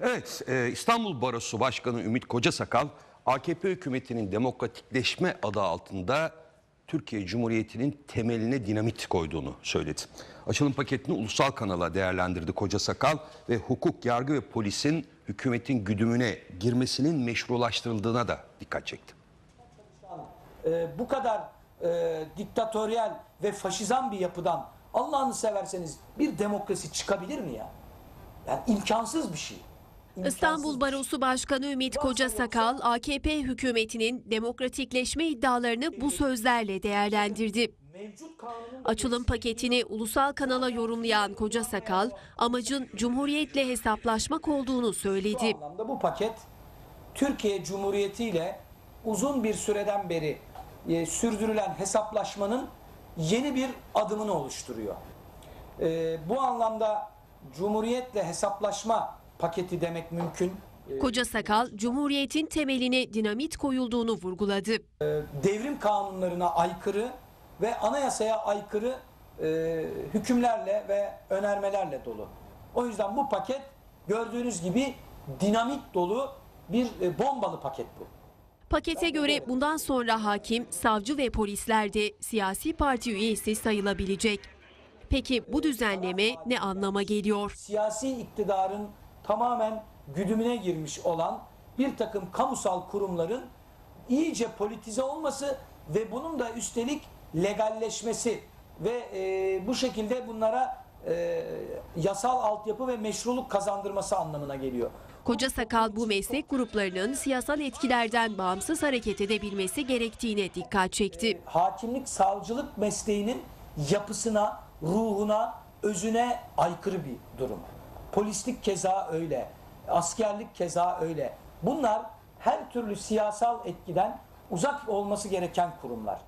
Evet, e, İstanbul Barosu Başkanı Ümit Kocasakal, AKP hükümetinin demokratikleşme adı altında Türkiye Cumhuriyeti'nin temeline dinamit koyduğunu söyledi. Açılım paketini ulusal kanala değerlendirdi Kocasakal ve hukuk, yargı ve polisin hükümetin güdümüne girmesinin meşrulaştırıldığına da dikkat çekti. e, bu kadar e, diktatöryel ve faşizan bir yapıdan Allah'ını severseniz bir demokrasi çıkabilir mi ya? Yani imkansız bir şey. İstanbul Barosu Başkanı Ümit Kocasakal, AKP hükümetinin demokratikleşme iddialarını bu sözlerle değerlendirdi. Açılım paketini ulusal kanala yorumlayan Kocasakal, amacın Cumhuriyet'le hesaplaşmak olduğunu söyledi. Bu bu paket Türkiye Cumhuriyeti ile uzun bir süreden beri e, sürdürülen hesaplaşmanın yeni bir adımını oluşturuyor. E, bu anlamda Cumhuriyetle hesaplaşma paketi demek mümkün. Kocasakal, Cumhuriyet'in temeline dinamit koyulduğunu vurguladı. devrim kanunlarına aykırı ve anayasaya aykırı e, hükümlerle ve önermelerle dolu. O yüzden bu paket gördüğünüz gibi dinamit dolu bir e, bombalı paket bu. Pakete göre bundan sonra hakim, savcı ve polisler de siyasi parti üyesi sayılabilecek. Peki bu düzenleme ne anlama geliyor? Siyasi iktidarın tamamen güdümüne girmiş olan bir takım kamusal kurumların iyice politize olması ve bunun da üstelik legalleşmesi ve e, bu şekilde bunlara e, yasal altyapı ve meşruluk kazandırması anlamına geliyor. Koca Sakal bu meslek gruplarının siyasal etkilerden bağımsız hareket edebilmesi gerektiğine dikkat çekti. hakimlik, savcılık mesleğinin yapısına, ruhuna, özüne aykırı bir durum. Polislik keza öyle, askerlik keza öyle. Bunlar her türlü siyasal etkiden uzak olması gereken kurumlar.